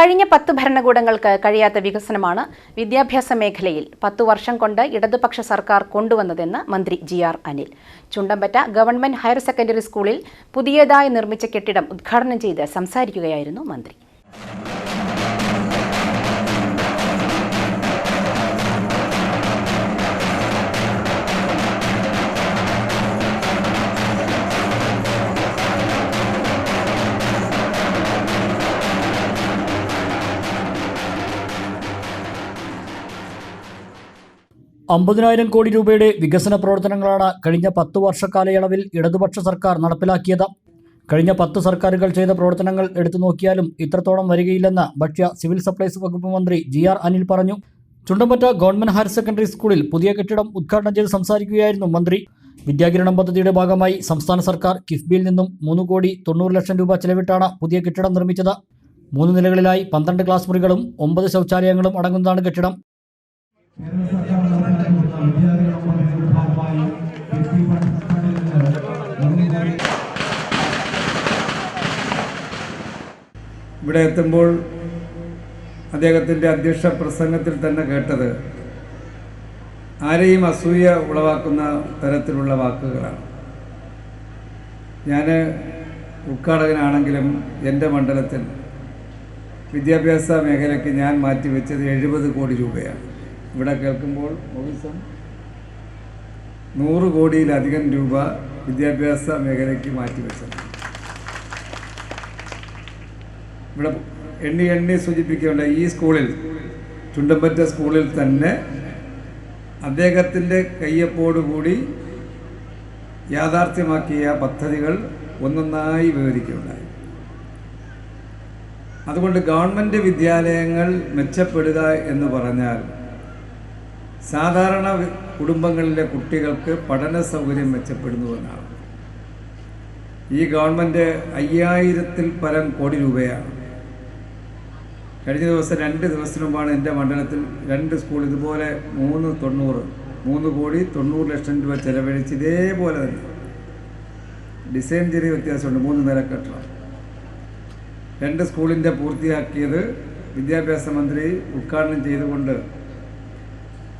കഴിഞ്ഞ പത്ത് ഭരണകൂടങ്ങൾക്ക് കഴിയാത്ത വികസനമാണ് വിദ്യാഭ്യാസ മേഖലയിൽ പത്തു വർഷം കൊണ്ട് ഇടതുപക്ഷ സർക്കാർ കൊണ്ടുവന്നതെന്ന് മന്ത്രി G R Anil. Chundampatta government higher secondary സ്കൂളിൽ പുതിയതായി നിർമ്മിച്ച കെട്ടിടം ഉദ്ഘാടനം ചെയ്ത് സംസാരിക്കുകയായിരുന്നു മന്ത്രി. അമ്പതിനായിരം കോടി രൂപയുടെ വികസന പ്രവർത്തനങ്ങളാണ് കഴിഞ്ഞ പത്ത് വർഷക്കാലയളവിൽ ഇടതുപക്ഷ സർക്കാർ നടപ്പിലാക്കിയത്. കഴിഞ്ഞ പത്ത് സർക്കാരുകൾ ചെയ്ത പ്രവർത്തനങ്ങൾ എടുത്തു നോക്കിയാലും ഇത്രത്തോളം വരികയില്ലെന്ന് ഭക്ഷ്യ സിവിൽ സപ്ലൈസ് വകുപ്പ് മന്ത്രി ജി ആർ അനിൽ പറഞ്ഞു. ചുണ്ടമ്പറ്റ ഗവൺമെന്റ് ഹയർ സെക്കൻഡറി സ്കൂളിൽ പുതിയ കെട്ടിടം ഉദ്ഘാടനം ചെയ്ത് സംസാരിക്കുകയായിരുന്നു മന്ത്രി. വിദ്യാകിരണം പദ്ധതിയുടെ ഭാഗമായി സംസ്ഥാന സർക്കാർ കിഫ്ബിയിൽ നിന്നും മൂന്ന് കോടി തൊണ്ണൂറ് ലക്ഷം രൂപ ചെലവിട്ടാണ് പുതിയ കെട്ടിടം നിർമ്മിച്ചത്. മൂന്ന് നിലകളിലായി പന്ത്രണ്ട് ക്ലാസ് മുറികളും ഒമ്പത് ശൗചാലയങ്ങളും അടങ്ങുന്നതാണ് കെട്ടിടം. ഇവിടെ എത്തുമ്പോൾ അദ്ദേഹത്തിന്റെ അധ്യക്ഷ പ്രസംഗത്തിൽ തന്നെ കേട്ടത് ആരെയും അസൂയ ഉളവാക്കുന്ന തരത്തിലുള്ള വാക്കുകളാണ്. ഞാൻ ഉദ്ഘാടകനാണെങ്കിലും എന്റെ മണ്ഡലത്തിൽ വിദ്യാഭ്യാസ മേഖലയ്ക്ക് ഞാൻ മാറ്റിവെച്ചത് എഴുപത് കോടി രൂപയാണ്. ഇവിടെ കേൾക്കുമ്പോൾ ഓഫീസം നൂറ് കോടിയിലധികം രൂപ വിദ്യാഭ്യാസ മേഖലയ്ക്ക് മാറ്റിവെച്ചത് ഇവിടെ എണ്ണി എണ്ണി സൂചിപ്പിക്കേണ്ട ഈ സ്കൂളിൽ ചുണ്ടമ്പറ്റ സ്കൂളിൽ തന്നെ അദ്ദേഹത്തിന്റെ കയ്യൊപ്പോടുകൂടി യാഥാർത്ഥ്യമാക്കിയ പദ്ധതികൾ ഒന്നൊന്നായി വിവരിക്കുകയുണ്ടായി. അതുകൊണ്ട് ഗവൺമെന്റ് വിദ്യാലയങ്ങൾ മെച്ചപ്പെടുക എന്ന് പറഞ്ഞാൽ സാധാരണ കുടുംബങ്ങളിലെ കുട്ടികൾക്ക് പഠന സൗകര്യം മെച്ചപ്പെടുന്നുവെന്നാണ് ഈ ഗവൺമെന്റ് അയ്യായിരത്തിൽ പരം കോടി രൂപയാണ്. കഴിഞ്ഞ ദിവസം രണ്ട് ദിവസത്തിന് മുമ്പാണ് എന്റെ മണ്ഡലത്തിൽ രണ്ട് സ്കൂൾ ഇതുപോലെ മൂന്ന് തൊണ്ണൂറ് മൂന്ന് കോടി തൊണ്ണൂറ് ലക്ഷം രൂപ ചെലവഴിച്ച് ഇതേപോലെ തന്നെ ഡിസൈൻ ചെറിയ വ്യത്യാസമുണ്ട് മൂന്ന് നില കെട്ടണം രണ്ട് സ്കൂളിന്റെ പൂർത്തിയാക്കിയത് വിദ്യാഭ്യാസ മന്ത്രി ഉദ്ഘാടനം ചെയ്തുകൊണ്ട്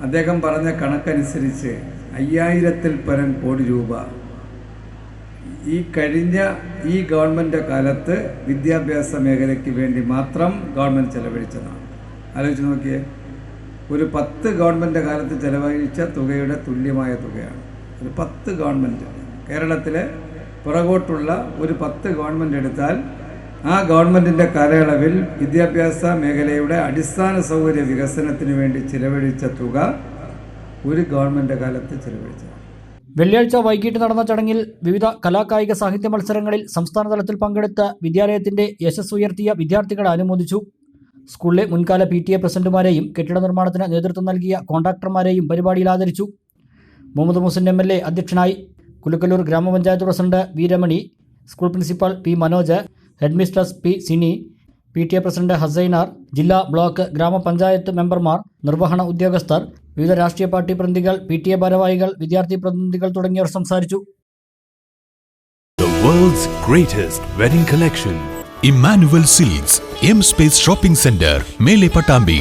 അദ്ദേഹം പറഞ്ഞ കണക്കനുസരിച്ച് അയ്യായിരത്തിൽ പരം കോടി രൂപ. ഈ കഴിഞ്ഞ ഈ ഗവൺമെന്റ് കാലത്ത് വിദ്യാഭ്യാസ മേഖലയ്ക്ക് വേണ്ടി മാത്രം ഗവൺമെന്റ് ചെലവഴിച്ചതാണ്. ആലോചിച്ച് നോക്കിയേ ഒരു പത്ത് ഗവൺമെന്റ് കാലത്ത് ചെലവഴിച്ച തുകയുടെ തുല്യമായ തുകയാണ്. ഒരു പത്ത് ഗവൺമെന്റ് കേരളത്തിലെ പുറകോട്ടുള്ള ഒരു പത്ത് ഗവൺമെന്റ് എടുത്താൽ ആ ഗവൺമെന്റിന്റെ കാലയളവിൽ വിദ്യാഭ്യാസ മേഖലയുടെ അടിസ്ഥാന സൗകര്യ വികസനത്തിന് വേണ്ടി ചിലവഴിച്ച തുക ഒരു ഗവൺമെന്റ് കാലത്ത് ചിലവഴിച്ചതാണ്. വെള്ളിയാഴ്ച വൈകിട്ട് നടന്ന ചടങ്ങിൽ വിവിധ കലാകായിക സാഹിത്യ മത്സരങ്ങളിൽ സംസ്ഥാനതലത്തിൽ പങ്കെടുത്ത വിദ്യാലയത്തിന്റെ യശസ് ഉയർത്തിയ വിദ്യാർത്ഥികളെ അനുമോദിച്ചു. സ്കൂളിലെ മുൻകാല പി ടി എ പ്രസിഡന്റുമാരെയും കെട്ടിട നിർമ്മാണത്തിന് നേതൃത്വം നൽകിയ കോൺട്രാക്ടർമാരെയും പരിപാടിയിൽ ആദരിച്ചു. Muhammed Muhsin M L A അധ്യക്ഷനായി കുലുക്കല്ലൂർ ഗ്രാമപഞ്ചായത്ത് president V Ramani school principal P Manoj headmistress P Sini P T A president Hassainar ജില്ലാ ബ്ലോക്ക് ഗ്രാമപഞ്ചായത്ത് മെമ്പർമാർ നിർവഹണ ഉദ്യോഗസ്ഥർ വിവിധ രാഷ്ട്രീയ പാർട്ടി പ്രതിനിധികൾ പി ടി എ ഭാരവാഹികൾ വിദ്യാർത്ഥി പ്രതിനിധികൾ തുടങ്ങിയവർ സംസാരിച്ചു. Emmanuel Silks, M Space Shopping Center, Mele Patambi.